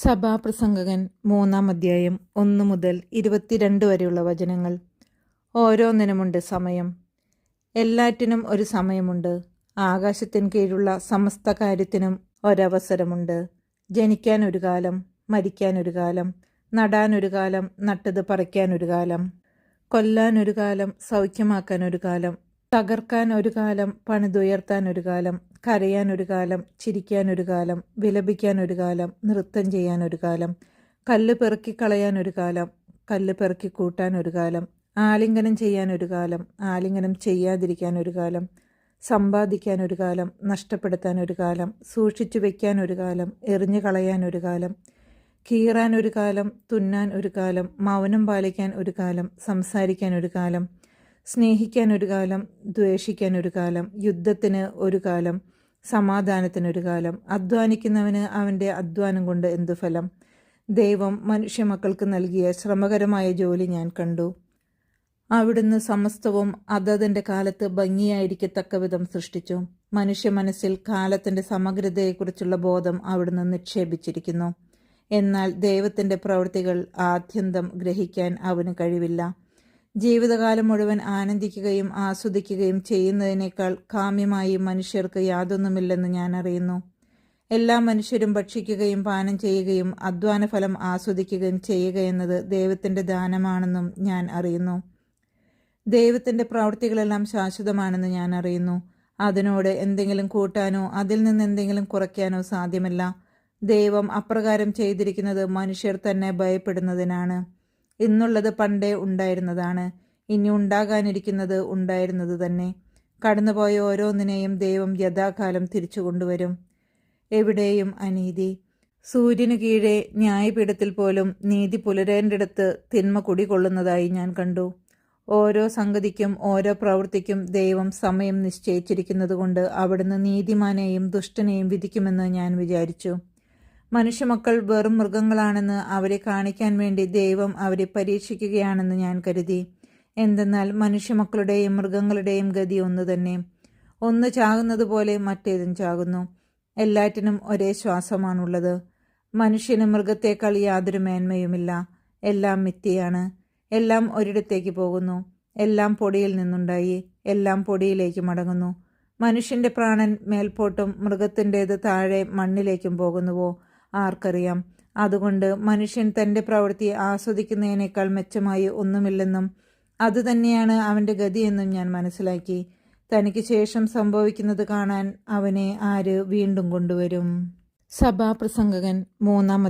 സഭാപ്രസംഗകൻ മൂന്നാം അധ്യായം ഒന്ന് മുതൽ ഇരുപത്തിരണ്ട് വരെയുള്ള വചനങ്ങൾ. ഓരോന്നിനുമുണ്ട് സമയം. എല്ലാറ്റിനും ഒരു സമയമുണ്ട്. ആകാശത്തിന് കീഴുള്ള സമസ്ത കാര്യത്തിനും ഒരവസരമുണ്ട്. ജനിക്കാൻ ഒരു കാലം മരിക്കാൻ ഒരു കാലം നടാൻ ഒരു കാലം നട്ടത് പറിക്കാൻ ഒരു കാലം കൊല്ലാൻ ഒരു കാലം സൗഖ്യമാക്കാൻ ഒരു കാലം തകർക്കാൻ ഒരു കാലം പണിതുയർത്താൻ ഒരു കാലം കരയാൻ ഒരു കാലം ചിരിക്കാൻ ഒരു കാലം വിലപിക്കാൻ ഒരു കാലം നൃത്തം ചെയ്യാൻ ഒരു കാലം കല്ല് പെറുക്കി കളയാൻ ഒരു കാലം കല്ല് പെറുക്കി കൂട്ടാൻ ഒരു കാലം ആലിംഗനം ചെയ്യാൻ ഒരു കാലം ആലിംഗനം ചെയ്യാതിരിക്കാൻ ഒരു കാലം സമ്പാദിക്കാൻ ഒരു കാലം നഷ്ടപ്പെടുത്താൻ ഒരു കാലം സൂക്ഷിച്ചു വയ്ക്കാൻ ഒരു കാലം എറിഞ്ഞു കളയാൻ ഒരു കാലം കീറാൻ ഒരു കാലം തുന്നാൻ ഒരു കാലം മൗനം പാലിക്കാൻ ഒരു കാലം സംസാരിക്കാൻ ഒരു കാലം സ്നേഹിക്കാൻ ഒരു കാലം ദ്വേഷിക്കാൻ ഒരു കാലം യുദ്ധത്തിന് ഒരു കാലം സമാധാനത്തിനൊരു കാലം അധ്വാനിക്കുന്നവന് അവന്റെ അധ്വാനം കൊണ്ട് എന്തു ഫലം? ദൈവം മനുഷ്യ മക്കൾക്ക് നൽകിയ ശ്രമകരമായ ജോലി ഞാൻ കണ്ടു. അവിടുന്ന് സമസ്തവും അതതിന്റെ കാലത്ത് ഭംഗിയായിരിക്കത്തക്ക വിധം സൃഷ്ടിച്ചു. മനുഷ്യ മനസ്സിൽ കാലത്തിന്റെ സമഗ്രതയെക്കുറിച്ചുള്ള ബോധം അവിടുന്ന് നിക്ഷേപിച്ചിരിക്കുന്നു. എന്നാൽ ദൈവത്തിന്റെ പ്രവൃത്തികൾ ആദ്യന്തം ഗ്രഹിക്കാൻ അവന് കഴിവില്ല. ജീവിതകാലം മുഴുവൻ ആനന്ദിക്കുകയും ആസ്വദിക്കുകയും ചെയ്യുന്നതിനേക്കാൾ കാമ്യമായി മനുഷ്യർക്ക് യാതൊന്നുമില്ലെന്ന് ഞാൻ അറിയുന്നു. എല്ലാ മനുഷ്യരും ഭക്ഷിക്കുകയും പാനം ചെയ്യുകയും അധ്വാനഫലം ആസ്വദിക്കുകയും ചെയ്യുക എന്നത് ദൈവത്തിന്റെ ദാനമാണെന്നും ഞാൻ അറിയുന്നു. ദൈവത്തിന്റെ പ്രവൃത്തികളെല്ലാം ശാശ്വതമാണെന്ന് ഞാൻ അറിയുന്നു. അതിനോട് എന്തെങ്കിലും കൂട്ടാനോ അതിൽ നിന്ന് എന്തെങ്കിലും കുറയ്ക്കാനോ സാധ്യമല്ല. ദൈവം അപ്രകാരം ചെയ്തിരിക്കുന്നത് മനുഷ്യർ തന്നെ ഭയപ്പെടുന്നതിനാണ്. ഇന്നുള്ളത് പണ്ടേ ഉണ്ടായിരുന്നതാണ്. ഇനി ഉണ്ടാകാനിരിക്കുന്നത് ഉണ്ടായിരുന്നത് തന്നെ. കടന്നുപോയ ഓരോന്നിനെയും ദൈവം യഥാകാലം തിരിച്ചു കൊണ്ടുവരും. എവിടെയും അനീതി. സൂര്യനു കീഴെ ന്യായപീഠത്തിൽ പോലും നീതി പുലരേണ്ടിടത്ത് തിന്മ കുടികൊള്ളുന്നതായി ഞാൻ കണ്ടു. ഓരോ സംഗതിക്കും ഓരോ പ്രവൃത്തിക്കും ദൈവം സമയം നിശ്ചയിച്ചിരിക്കുന്നതുകൊണ്ട് അവിടുന്ന് നീതിമാനെയും ദുഷ്ടനെയും വിധിക്കുമെന്ന് ഞാൻ വിചാരിച്ചു. മനുഷ്യമക്കൾ വെറും മൃഗങ്ങളാണെന്ന് അവരെ കാണിക്കാൻ വേണ്ടി ദൈവം അവരെ പരീക്ഷിക്കുകയാണെന്ന് ഞാൻ കരുതി. എന്തെന്നാൽ മനുഷ്യമക്കളുടെയും മൃഗങ്ങളുടെയും ഗതി ഒന്നു തന്നെ. ഒന്ന് ചാകുന്നത് പോലെ മറ്റേതും ചാകുന്നു. എല്ലാറ്റിനും ഒരേ ശ്വാസമാണുള്ളത്. മനുഷ്യന് മൃഗത്തേക്കാൾ യാതൊരു മേന്മയുമില്ല. എല്ലാം മിത്തിയാണ്. എല്ലാം ഒരിടത്തേക്ക് പോകുന്നു. എല്ലാം പൊടിയിൽ നിന്നുണ്ടായി. എല്ലാം പൊടിയിലേക്ക് മടങ്ങുന്നു. മനുഷ്യന്റെ പ്രാണൻ മേൽപോട്ടും മൃഗത്തിന്റേത് താഴെ മണ്ണിലേക്കും പോകുന്നുവോ? ആർക്കറിയാം. അതുകൊണ്ട് മനുഷ്യൻ തന്റെ പ്രവൃത്തി ആസ്വദിക്കുന്നതിനേക്കാൾ മെച്ചമായി ഒന്നുമില്ലെന്നും അതുതന്നെയാണ് അവന്റെ ഗതിയെന്നും ഞാൻ മനസ്സിലാക്കി. തനിക്ക് ശേഷം സംഭവിക്കുന്നത് കാണാൻ അവനെ ആര് വീണ്ടും കൊണ്ടുവരും? സഭാപ്രസംഗകൻ മൂന്നാം